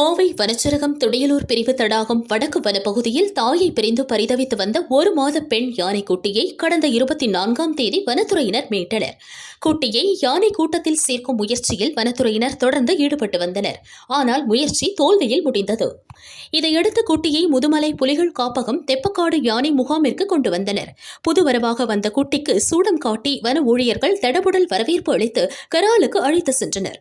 கோவை வனச்சரகம் துடியலூர் பிரிவு தடாகம் வடக்கு வனப்பகுதியில் தாயை பிரிந்து பரிதவித்து வந்த ஒரு மாத பெண் யானை குட்டியை கடந்த இருபத்தி நான்காம் தேதி வனத்துறையினர் மீட்டனர். குட்டியை யானை கூட்டத்தில் சேர்க்கும் முயற்சியில் வனத்துறையினர் தொடர்ந்து ஈடுபட்டு வந்தனர். ஆனால் முயற்சி தோல்வியில் முடிந்தது. இதையடுத்து குட்டியை முதுமலை புலிகள் காப்பகம் தெப்பக்காடு யானை முகாமிற்கு கொண்டு வந்தனர். புதுவரவாக வந்த குட்டிக்கு சூடம் காட்டி வன ஊழியர்கள் தடபுடல் வரவேற்பு அளித்து கராலுக்கு அழைத்து சென்றனர்.